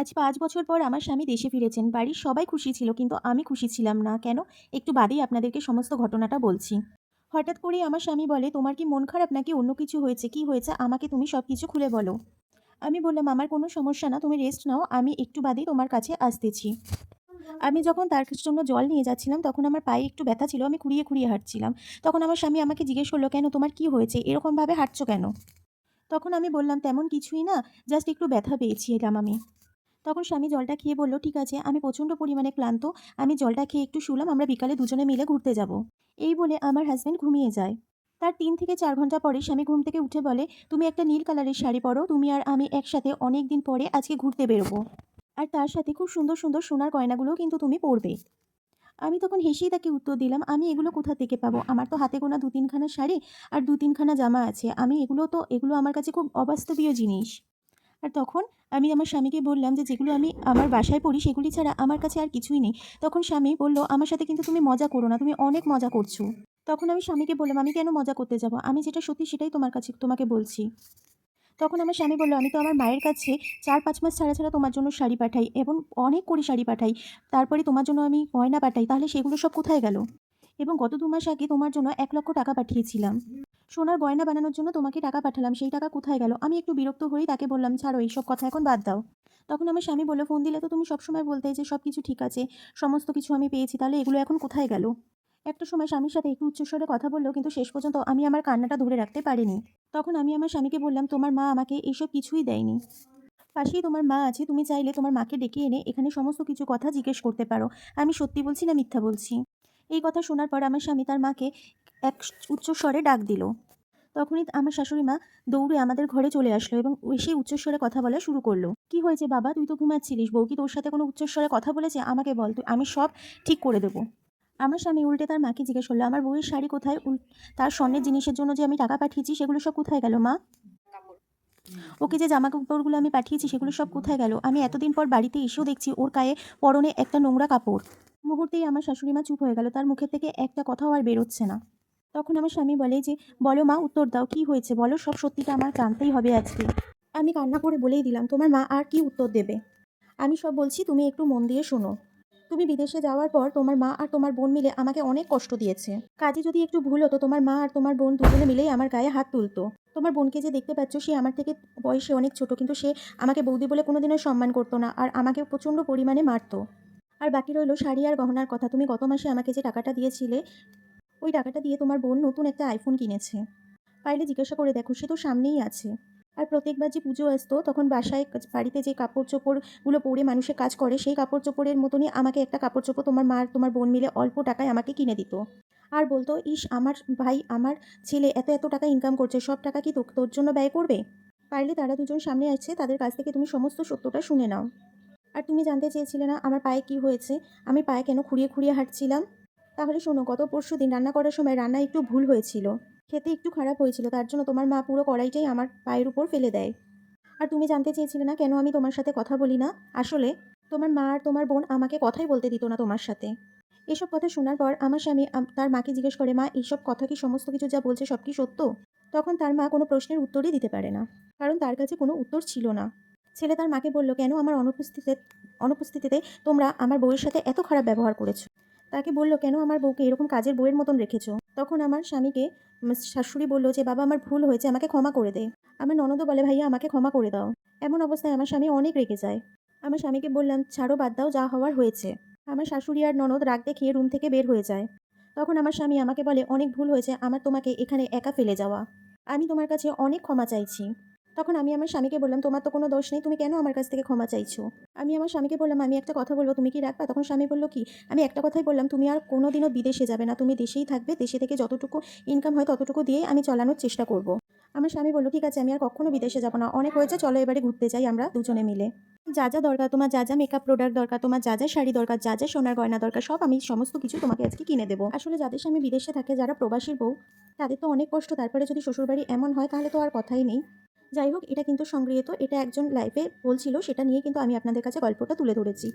আজ পাঁচ বছর পর আমার স্বামী দেশে ফিরেছেন। বাড়ির সবাই খুশি ছিল, কিন্তু আমি খুশি ছিলাম না। কেন? একটু বাদেই আপনাদেরকে সমস্ত ঘটনাটা বলছি। হঠাৎ করেই আমার স্বামী বলে, তোমার কি মন খারাপ নাকি অন্য কিছু হয়েছে? কি হয়েছে? আমাকে তুমি সব কিছু খুলে বলো। আমি বললাম, আমার কোনো সমস্যা না, তুমি রেস্ট নাও। আমি একটু বাদেই তোমার কাছে আসতেছি। আমি যখন তার জন্য জল নিয়ে যাচ্ছিলাম, তখন আমার পায়ে একটু ব্যথা ছিল। আমি খুঁড়িয়ে খুঁড়িয়ে হাঁটছিলাম। তখন আমার স্বামী আমাকে জিজ্ঞেস করল, কেন? তোমার কি হয়েছে? এরকমভাবে হাঁটছো কেন? তখন আমি বললাম, তেমন কিছুই না। জাস্ট একটু ব্যথা পেয়েছিলাম আমি। তখন স্বামী জলটা খেয়ে বলল, ঠিক আছে, আমি প্রচণ্ড পরিমাণে ক্লান্ত। আমি জলটা খেয়ে একটু শুলাম, আমরা বিকালে দুজনে মিলে ঘুরতে যাব এই বলে আমার হাজব্যান্ড ঘুমিয়ে যায়। তার তিন থেকে চার ঘণ্টা পরে স্বামী ঘুম থেকে উঠে বলে, তুমি একটা নীল কালারের শাড়ি পরো, তুমি আর আমি একসাথে অনেক দিন পরে আজকে ঘুরতে বেরোবো। আর তার সাথে খুব সুন্দর সুন্দর সোনার গয়নাগুলোও কিন্তু তুমি পরবে আমি তখন হেসেই তাকে উত্তর দিলাম, আমি এগুলো কোথা থেকে পাবো? আমার তো হাতে গোনা দু তিনখানা শাড়ি আর দু তিনখানা জামা আছে। আমি এগুলো তো, এগুলো আমার কাছে খুব অবাস্তবীয় জিনিস আর তখন আমি আমার স্বামীকে বললাম যে, যেগুলো আমি আমার বাসায় পড়ি, সেগুলি ছাড়া আমার কাছে আর কিছুই নেই। তখন স্বামী বলল, আমার সাথে কিন্তু তুমি মজা করো না, তুমি অনেক মজা করছ। তখন আমি স্বামীকে বললাম, আমি কেন মজা করতে যাব? আমি যেটা সত্যি সেটাই তোমার কাছে, তোমাকে বলছি। তখন আমার স্বামী বলল, আমি তো আমার মায়ের কাছে চার পাঁচ মাস ছাড়া ছাড়া তোমার জন্য শাড়ি পাঠাই এবং অনেক করে শাড়ি পাঠাই। তারপরে তোমার জন্য আমি গয়না পাঠাই, তাহলে সেগুলো সব কোথায় গেল? এবং গত দু মাস আগে তোমার জন্য এক লক্ষ টাকা পাঠিয়েছিলাম। সোনার গয়না বানানোর জন্য তোমাকে টাকা পাঠালাম, সেই টাকা কোথায় গেল? আমি একটু বিরক্ত হয়েই তাকে বললাম, ছাড়ো, এইসব কথা এখন বাদ দাও। তখন আমার স্বামী বলল, ফোন দিলে তো তুমি সবসময় বলতে যে সব কিছু ঠিক আছে, সমস্ত কিছু আমি পেয়েছি, তাহলে এগুলো এখন কোথায় গেল? একটা সময় স্বামীর সাথে একটু উচ্চস্বরে কথা বলল, কিন্তু শেষ পর্যন্ত আমি আমার কান্নাটা ধরে রাখতে পারিনি। তখন আমি আমার স্বামীকে বললাম, তোমার মা আমাকে এইসব কিছুই দেয়নি। পাশেই তোমার মা আছে, তুমি চাইলে তোমার মাকে ডেকে এনে এখানে সমস্ত কিছু কথা জিজ্ঞেস করতে পারো। আমি সত্যি বলছি না মিথ্যা বলছি? এই কথা শোনার পর আমার স্বামী তার মাকে এক উচ্চস্বরে ডাক দিল। তখনই আমার শাশুড়ি মা দৌড়ে আমাদের ঘরে চলে আসলো এবং এসে উচ্চস্বরে কথা বলা শুরু করল। কি হয়েছে বাবা? তুই তো ঘুমাচ্ছিলিস। বউ কি তোর সাথে কোনো উচ্চস্বরে কথা বলেছে? আমাকে বল, তুই, আমি সব ঠিক করে দেবো। আমার স্বামী উল্টে তার মাকে জিজ্ঞেস করল, আমার বউয়ের শাড়ি কোথায়? তার স্বর্ণের জিনিসের জন্য যে আমি টাকা পাঠিয়েছি, সেগুলো সব কোথায় গেল, মা? ওকে যে জামা কাপড়গুলো আমি পাঠিয়েছি, সেগুলো সব কোথায় গেল? আমি এতদিন পর বাড়িতে এসেও দেখছি ওর গায়ে পরনে একটা নোংরা কাপড়। মুহূর্তেই আমার শাশুড়ি মা চুপ হয়ে গেল। তার মুখের থেকে একটা কথাও আর বেরোচ্ছে না। তখন আমার স্বামী বলে যে, বলো মা, উত্তর দাও, কি হয়েছে? বলো, সব সত্যিটা আমার জানতেই হবে আজকে। আমি কান্না করে বলেই দিলাম, তোমার মা আর কি উত্তর দেবে? আমি সব বলছি, তুমি একটু মন দিয়ে শোনো। তুমি বিদেশে যাওয়ার পর তোমার মা আর তোমার বোন মিলে আমাকে অনেক কষ্ট দিয়েছে। কাজে যদি একটু ভুল হতো, তোমার মা আর তোমার বোন দুজনে মিলেই আমার গায়ে হাত তুলতো। তোমার বোনকে যে দেখতে পাচ্ছ, সে আমার থেকে বয়সে অনেক ছোট, কিন্তু সে আমাকে বৌদি বলে কোনোদিনও সম্মান করতো না আর আমাকে প্রচণ্ড পরিমাণে মারতো। আর বাকি রইল শাড়ি আর গহনার কথা। তুমি গত মাসে আমাকে যে টাকাটা দিয়েছিলে ওই টাকাটা দিয়ে তোমার বোন নতুন একটা আইফোন কিনেছে। পারলে জিজ্ঞাসা করে দেখো, সে তো সামনেই আছে। আর প্রত্যেকবার যে পুজো আসতো, তখন বাসায় বাড়িতে যে কাপড় চোপড়গুলো পরে মানুষের কাজ করে, সেই কাপড় চোপড়ের মতনই আমাকে একটা কাপড় চোপড় তোমার মা আর তোমার বোন মিলে অল্প টাকায় আমাকে কিনে দিত। আর বলতো, ইস, আমার ভাই, আমার ছেলে এত এত টাকা ইনকাম করছে, সব টাকা কি তোর জন্য ব্যয় করবে? পারলে তারা দুজন সামনে আসছে, তাদের কাছ থেকে তুমি সমস্ত সত্যটা শুনে নাও। আর তুমি জানতে চেয়েছিলে না, আমার পায়ে কি হয়েছে? আমি পায়ে কেন খুঁড়িয়ে খুঁড়িয়ে হাঁটছিলাম? তাহলে শোনো, গত পরশু দিন রান্না করার সময় রান্না একটু ভুল হয়েছিল। খেতে একটু খারাপ হয়েছিল, তার জন্য তোমার মা পুরো কড়াইটাই আমার পায়ের উপর ফেলে দেয়। আর তুমি জানতে চেয়েছিলে না কেন আমি তোমার সাথে কথা বলি না? আসলে তোমার মা আর তোমার বোন আমাকে কথাই বলতে দিত না তোমার সাথে। এসব কথা শোনার পর আমার স্বামী তার মাকে জিজ্ঞেস করে, মা, এইসব কথা কি সমস্ত কিছু যা বলছে সব কি সত্য? তখন তার মা কোনো প্রশ্নের উত্তরই দিতে পারে না, কারণ তার কাছে কোনো উত্তর ছিল না। ছেলে তার মাকে বলল, কেন আমার অনুপস্থিতিতে অনুপস্থিতিতে তোমরা আমার বউয়ের সাথে এত খারাপ ব্যবহার করেছ? তাকে বলল, কেন আমার বউকে এরকম কাজের বউয়ের মতন রেখেছো? তখন আমার স্বামীকে শাশুড়ি বলল যে, বাবা, আমার ভুল হয়েছে, আমাকে ক্ষমা করে দে। আমার ননদও বলে, ভাইয়া, আমাকে ক্ষমা করে দাও। এমন অবস্থায় আমার স্বামী অনেক রেগে যায়। আমার স্বামীকে বললাম, ছাড়ো, বাদ দাও, যা হওয়ার হয়েছে। আমার শাশুড়ি আর ননদ রাগ দেখিয়ে রুম থেকে বের হয়ে যায়। তখন আমার স্বামী আমাকে বলে, অনেক ভুল হয়েছে, আমার তোমাকে এখানে একা ফেলে যাওয়া। আমি তোমার কাছে অনেক ক্ষমা চাইছি। তখন আমি আমার স্বামীকে বললাম, তোমার তো কোনো দোষ নেই, তুমি কেন আমার কাছ থেকে ক্ষমা চাইছো? আমি আমার স্বামীকে বললাম, আমি একটা কথা বলব, তুমি কি রাখবা? তখন স্বামী বলল, কি? আমি একটা কথাই বললাম, তুমি আর কোনোদিনও বিদেশে যাবে না, তুমি দেশেই থাকবে, দেশে থেকে যতটুকু ইনকাম হয় ততটুকু দিয়ে আমি চালানোর চেষ্টা করব। আমার স্বামী বলল, ঠিক আছে, আমি আর কখনো বিদেশে যাব না, অনেক হয়েছে, চলো এবারে ঘুরতে যাই আমরা দুজনে মিলে। যা যা দরকার, তোমার যা যা মেকআপ প্রোডাক্ট দরকার, তোমার যা যা শাড়ি দরকার, যা যা সোনার গয়না দরকার, সব আমি সমস্ত কিছু তোমাকে আজকে কিনে দেবো। আসলে যাদের স্বামী বিদেশে থাকে, যারা প্রবাসীর বউ, তাদের তো অনেক কষ্ট, তারপরে যদি শ্বশুরবাড়ি এমন হয়, তাহলে তো আর কথাই নেই। যাই হোক, এটা কিন্তু সংগৃহীত, এটা একজন লাইফে বলছিল, সেটা নিয়ে কিন্তু আমি আপনাদের কাছে গল্পটা তুলে ধরেছি।